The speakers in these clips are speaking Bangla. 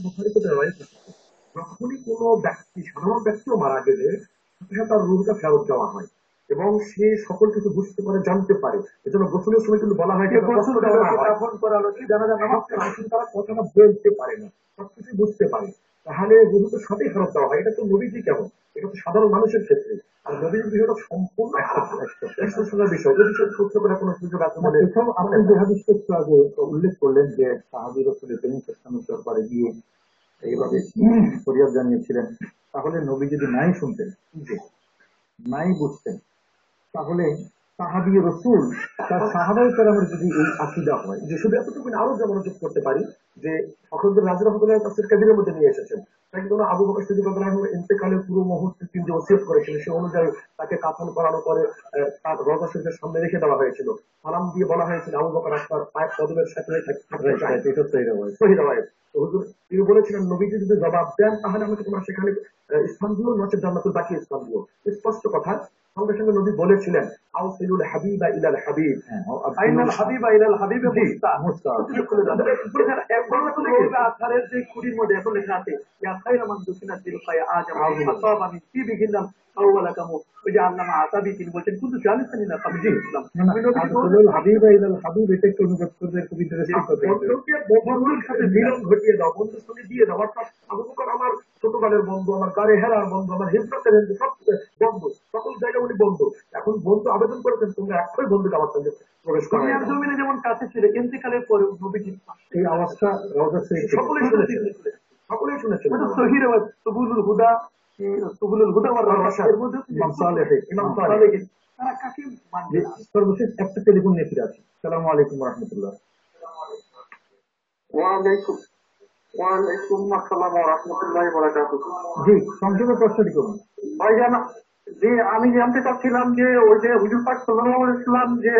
বুখারীতে রেওয়ায়েত রয়েছে যখনই কোনো ব্যক্তি সাধারণ ব্যক্তিও মারা গেলে সাথে তার রুহটা ফেরত দেওয়া হয় এবং সে সকল কিছু বুঝতে পারে জানতে পারে। এজন্য গোসলের সময় কিন্তু বলা হয় যে কষ্ট দেওয়া না হয়। দাফন করা হলো কি জানা জানা নামাজ তারা কথাটা বলতে পারে না সবকিছু বুঝতে পারে। তাহলে তো সাথেই ফেরত দেওয়া হয় এটা তো নবীজি কেমন? এটা তো সাধারণ মানুষের ক্ষেত্রে। আর নবীর বিষয়টা সম্পূর্ণ এক্সেপশনাল বিষয়। যদি সে সূত্র করে কোনো সুযোগ আছে এসব আপনি যে হাদিসটা একটু আগে উল্লেখ করলেন যে সাহাবি রসুল করিম সাল্লামের দরবারে গিয়ে এইভাবে ফরিয়াদ জানিয়েছিলেন তাহলে নবী যদি নাই শুনতেন। নাই বুঝতেন তাহলে সাহাবি রসুল তার সাহাবাই কেরামের যদি এই আকিদা হয় যে শুধু এতটুকু আরও যে মনোযোগ করতে পারি। যে ফখরুদ্দিন রাজি রহমতুল্লাহ তাফসির মধ্যে নিয়ে এসেছেন। তাকে কোনো আবু বকর সিদ্দিক আনহু ইন্তেকালের পুরো মুহূর্তে তিনি যে ওসিয়ত করেছিলেন সে অনুযায়ী তাকে কাফন করানো করে তার রওজা শরীফের সামনে রেখে দেওয়া হয়েছিল। সালাম দিয়ে বলা হয়েছিল আবু বকর আপনার পায়ের কদমের সাথে। তো হুজুর তিনি বলেছিলেন নবীজি যদি জবাব দেন তাহলে আমাকে তোমরা সেখানে স্থান দিও নচেত জান্নাতুল বাকি স্থান দিও স্পষ্ট কথা সঙ্গে সঙ্গে নবী বলেছিলেন আউসিলুল হাবিবা ইলাল হাবিব। হ্যাঁ আইনাল হাবিবা ইলাল হাবিবে মুস্তা মুস্তাক। আথারের যে কুড়ির মধ্যে এখন লেখা আছে ইয়া খাইরা মান দুসিনা তিল খায়া আজম আসাব আমি কি বিগিনাম আউওয়ালা কামু ওই যে আল্লামা আসাবি তিনি বলছেন কিন্তু জানিসনি না কাবজি ইসলাম? না, না, আমি নবীজি আদখুলুল বললাম, হাবিবা ইলাল হাবিব এটা একটু অনুবাদ করলে খুব ইন্টারেস্টিং হবে বন্ধুকে বন্ধুর সাথে মিলন ঘটিয়ে দাও। বন্ধুর সঙ্গে দিয়ে দাও। অর্থাৎ আবু বকর আমার ছোটকালের বন্ধু আমার গাড়ি হেরার বন্ধু আমার হিজরতের বন্ধু সব বন্ধু। সকল জায়গায় উনি বন্ধু। এখন বন্ধু আবেদন করেছেন তোমরা এক্ষুনি বন্ধুকে আমার সঙ্গে প্রবেশ করা। দুনিয়ার জমিনে যেমন কাছে ছিল ইন্তেকালের পরে নবীজি এই আওয়াজটা রওজা শরীফ সকলেই শুনেছেন। সকলেই শুনেছেন। ওটা সহির সুবুলুল হুদা কি সুবুলুল হুদা ওয়ার আর এর মধ্যে ইমাম সালেহ, ইমাম সালেহ। তারা কাকে মানবে? সর্বশেষ একটা টেলিফোন নিয়ে ফিরে আসি। সালামু আলাইকুম রহমতুল্লাহ। ওয়ালাইকুম ওয়ালাইকুম আসসালাম ওয়া রাহমাতুল্লাহি ওয়া বারাকাতুহু। জি সংক্ষেপে প্রশ্নটি করুন। ভাইজান যে আমি জানতে চাচ্ছিলাম যে ওই যে হুজুর পাক সাল্লাম যে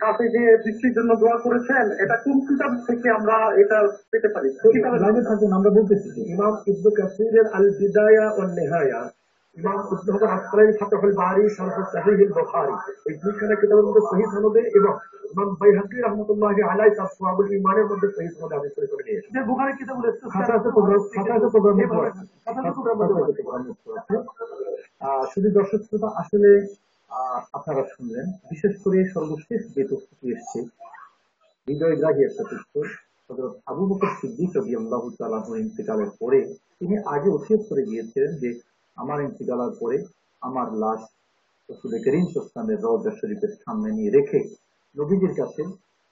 কাছে যে বৃষ্টির জন্য দোয়া করেছেন, এটা কোন কিতাব থেকে আমরা এটা পেতে পারি? থাকুন, আমরা বলতেছি ইমাম ইবনু কাসিরের আল বিদায়া ও নিহায়া ইমাম ইবনু হাজার ফাতাহুল বারি শারহ সাহিহ বুখারী। এই দুইখানা কিতাবের মধ্যে সহিহ সনদে এবং ইমাম বাইহাকি রাহমাতুল্লাহি আলাইহি তার সুয়াবুল ঈমানের মধ্যে সহিহ সনদে হাদিস করে নিয়ে যে বুখারী কিতাবুল খাতা প্রোগ্রাম খাতা প্রোগ্রাম খাতা আছে প্রোগ্রাম শুধু দর্শক শ্রোতা আসলে আহ, আপনারা শুনলেন বিশেষ করে সর্বশেষ যে তথ্যটি এসছে হৃদয়গ্রাহী একটা তথ্য আবু বকর সিদ্দিক রাদিয়াল্লাহু তাআলা ইন্তেকালের পরে তিনি আগে ওসিয়ত করে গিয়েছিলেন যে আমার ইন্তেকালের পরে আমার লাশ রসুল করিম সাল্লামের রওজা শরীফের সামনে নিয়ে রেখে নবীজির কাছে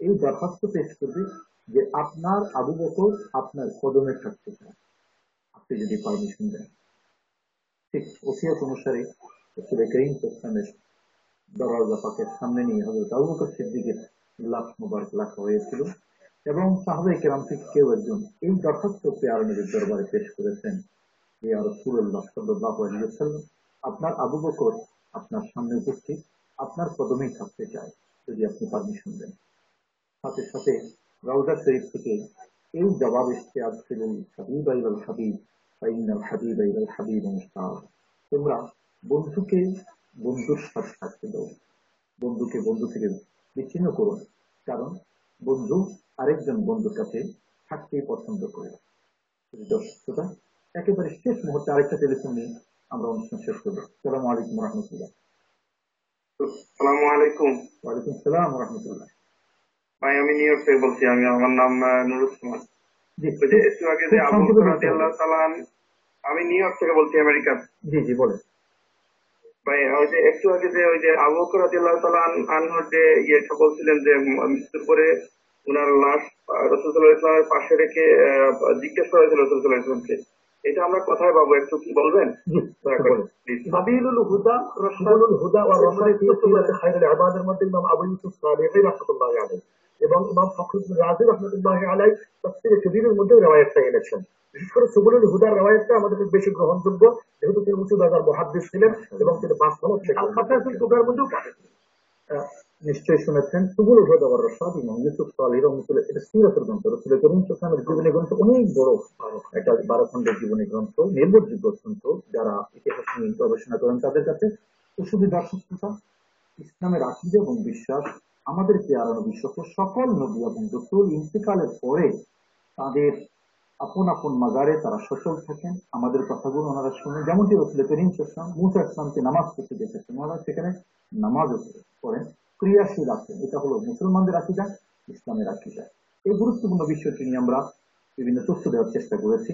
এই দরখাস্ত পেশ করবে যে আপনার আবু বকর আপনার কদমে থাকতে চায়। আপনি যদি পারমিশন দেন। ঠিক ওসিয়ত অনুসারে রসুল করিম সাল্লামের দরজা পাকের সামনে নিয়ে হজরত আবু বকর সিদ্দিকের লাশ মুবারক রাখা হয়েছিল এবং সাহাবাই কেরাম থেকে কেউ একজন এই দরখাস্ত পেয়ার দরবারে পেশ করেছেন। আপনার আবু বকর আপনার সামনে উপস্থিত, আপনার কদমেই থাকতে চায়, যদি আপনি পারমিশন দেন। সাথে সাথে রাউজা শরীফ থেকে এই জবাব এসছে আজফিলুল হাবিব আইল হাবিব হাবিব আইল হাবিব মুস্তাদ তোমরা বন্ধুকে বন্ধুর সাথে থাকতে দাও। বন্ধুকে বন্ধু থেকে বিচ্ছিন্ন করুন কারণ বন্ধু আরেকজন বন্ধুর কাছে থাকতেই পছন্দ করে যদি দর্শক শ্রোতা, একেবারে শেষ মুহূর্তে আরেকটা টেলিফোন নিয়ে আমরা অনুষ্ঠান শেষ করব। সালাম আলাইকুম রহমতুল্লাহ। আলাইকুম। ওয়ালাইকুম সালাম রহমতুল্লাহ। ভাই আমি নিউ ইয়র্ক থেকে বলছি আমি আমার নাম যে একটু আগে যে আবু রাদিয়াল্লাহু তাআলা আমি নিউ ইয়র্ক থেকে বলছি আমেরিকা। জি জি বলেন। ভাই ওই যে একটু আগে যে ওই যে আবু বকর রাদিয়াল্লাহু তাআলা আন- যে ইয়েটা বলছিলেন যে মৃত্যুর পরে ওনার লাশ রসুল্লাহ ইসলামের পাশে রেখে জিজ্ঞেস করা হয়েছিল রসুল্লাহ ইসলামকে এটা আমরা কোথায় পাবো একটু কি বলবেন। সাবিলুল হুদা সুবুলুল হুদা ওয়া খায়রুল ইবাদের মধ্যে ইমাম আবু ইউসুফ সালেহি রাহমাতুল্লাহি আলাইহি এবং ইমাম ফখরুদ্দিন রাজি রাহমাতুল্লাহি আলাইহি তাফসীরে কবিরের মধ্যে রওয়ায়াতটা এনেছেন। বিশেষ করে সুবুলুল হুদার রওয়ায়াতটা আমাদের বেশি গ্রহণযোগ্য যেহেতু তিনি উঁচু দাদার মুহাদ্দিস ছিলেন এবং তিনি খাতাসুল কুবরার মধ্যেও নিশ্চয়ই শুনেছেন ইমাম ইউসুফ এটা গ্রন্থ জীবনী গ্রন্থ অনেক বড় একটা জীবনী গ্রন্থ, নির্ভরযোগ্য গ্রন্থ, যারা ইতিহাস নিয়ে গবেষণা করেন তাদের কাছে তো শুধু ইসলামের এবং বিশ্বাস, আমাদের পেয়ারা নবী সকল নবী এবং রসুল ইন্তেকালের পরে তাদের আপন আপন মাজারে তারা সচল থাকেন। আমাদের কথাগুলো ওনারা শুনে যেমনটি রসুল করিম ইসলাম মুসা ইসলামকে নামাজ পড়তে দেখেছেন। ওনারা সেখানে নামাজ পড়েন। ক্রিয়াশীল আছেন এটা হলো মুসলমানদের আকিদা, ইসলামের আকিদা। এই গুরুত্বপূর্ণ বিষয়টি নিয়ে আমরা বিভিন্ন তথ্য দেওয়ার চেষ্টা করেছি।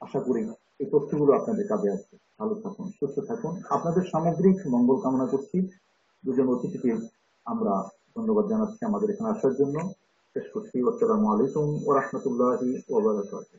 আশা করি এই তথ্যগুলো আপনাদের কাজে আসবে। ভালো থাকুন, সুস্থ থাকুন। আপনাদের সামগ্রিক মঙ্গল কামনা করছি। দুজন অতিথিকে আমরা ধন্যবাদ জানাচ্ছি আমাদের এখানে আসার জন্য। শেষ করছি। আসসালামু আলাইকুম ও রহমতুল্লাহি ওয়া বারাকাতুহু।